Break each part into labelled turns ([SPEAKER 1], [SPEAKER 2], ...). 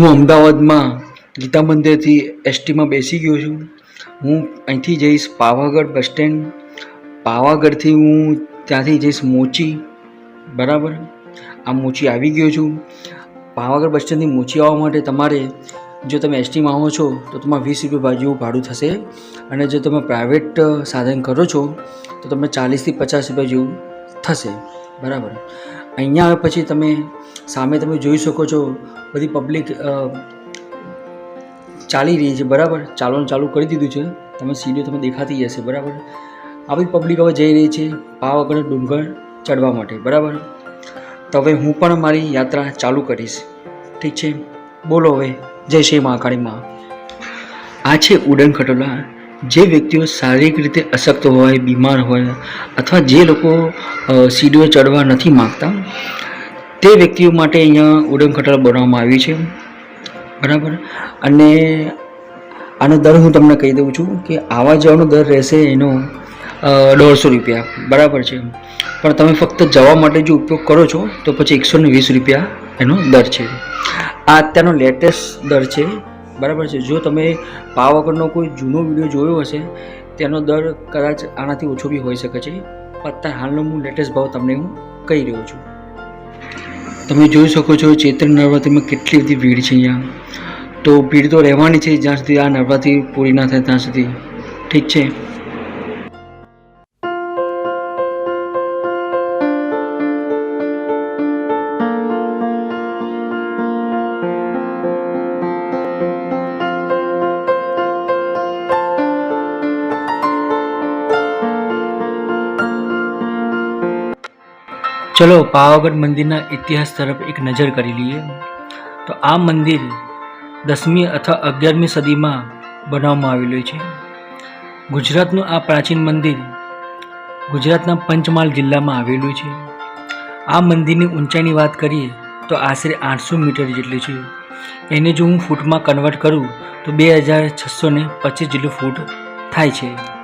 [SPEAKER 1] હું અમદાવાદમાં ગીતા મંદિરથી એસટીમાં બેસી ગયો છું. હું અહીંથી જઈશ પાવાગઢ બસ સ્ટેન્ડ. પાવાગઢથી હું ત્યાંથી જઈશ મોચી. બરાબર? આ મોચી આવી ગયો છું. પાવાગઢ બસ સ્ટેન્ડથી મોચી આવવા માટે તમારે, જો તમે એસટીમાં આવો છો, તો તમારે વીસ રૂપિયા જેવું ભાડું થશે. અને જો તમે પ્રાઇવેટ સાધન કરો છો, તો તમને ચાલીસથી પચાસ રૂપિયા જેવું થશે. બરાબર? અહીંયા પછી તમે સામે તમે જોઈ શકો છો બધી પબ્લિક ચાલી રહી છે, બરાબર? ચાલવાનું ચાલુ કરી દીધું છે. તમે સીડીઓ તમે દેખાતી હશે, બરાબર? આ બધી પબ્લિક હવે જઈ રહી છે પાવાગઢ ડુંગર ચડવા માટે, બરાબર? તો હવે હું પણ મારી યાત્રા ચાલુ કરીશ. ઠીક છે? બોલો હવે. જય શ્રી મહાકાળી માં. આ છે ઉડન ખટોલા. જે વ્યક્તિઓ શારીરિક રીતે અશક્ત હોય, બીમાર હોય, અથવા જે લોકો સીડીઓ ચડવા નથી માગતા તે વ્યક્તિઓ માટે અહીંયા ઉડન ખટોલા બનાવવામાં આવી છે. બરાબર? અને આનો દર હું તમને કહી દઉં છું કે આવા જવાનો દર રહેશે એનો દોઢસો રૂપિયા. બરાબર છે. પણ તમે ફક્ત જવા માટે જો ઉપયોગ કરો છો, તો પછી એકસો વીસ રૂપિયા એનો દર છે. આ અત્યારનો લેટેસ્ટ દર છે. બરાબર છે. જો તમે પાવાગઢનો કોઈ જૂનો વીડિયો જોયો હશે, તેનો દર કદાચ આનાથી ઓછો બી હોઈ શકે છે. અત્યારે હાલનો હું લેટેસ્ટ ભાવ તમને હું કહી રહ્યો છું. તમે જોઈ શકો છો ચૈત્ર નવરાત્રિમાં કેટલી બધી ભીડ છે અહીંયા. તો ભીડ તો રહેવાની છે જ્યાં સુધી આ નવરાત્રિ પૂરી ના થાય ત્યાં સુધી. ઠીક છે? ચલો પાવાગઢ મંદિરના ઇતિહાસ તરફ એક નજર કરી લઈએ. તો આ મંદિર દસમી અથવા અગિયારમી સદીમાં બનાવવામાં આવેલું છે. ગુજરાતનું આ પ્રાચીન મંદિર ગુજરાતના પંચમહાલ જિલ્લામાં આવેલું છે. આ મંદિરની ઊંચાઈની વાત કરીએ તો આશરે આઠસો મીટર જેટલી છે. એને જો હું ફૂટમાં કન્વર્ટ કરું તો બે હજાર છસો પચીસ જેટલું ફૂટ થાય છે.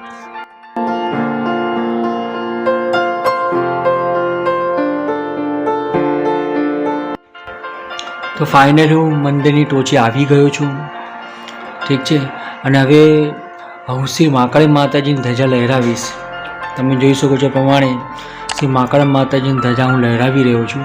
[SPEAKER 1] તો ફાઇનલ હું મંદિરની ટોચે આવી ગયો છું. ઠીક છે? અને હવે હું શ્રી મહાકાળી માતાજીની ધજા લહેરાવીશ. તમે જોઈ શકો છો પ્રમાણે શ્રી મહાકાળી માતાજીની ધજા હું લહેરાવી રહ્યો છું.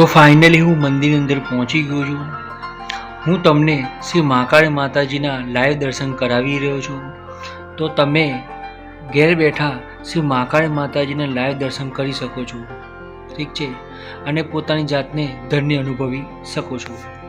[SPEAKER 1] તો ફાઇનલી હું મંદિરની અંદર પહોંચી ગયો છું. હું તમને શ્રી મહાકાળી માતાજીના લાઈવ દર્શન કરાવી રહ્યો છું. તો તમે ઘેર બેઠા શ્રી મહાકાળી માતાજીના લાઈવ દર્શન કરી શકો છો. ઠીક છે? અને પોતાની જાતને ધન્ય અનુભવી શકો છો.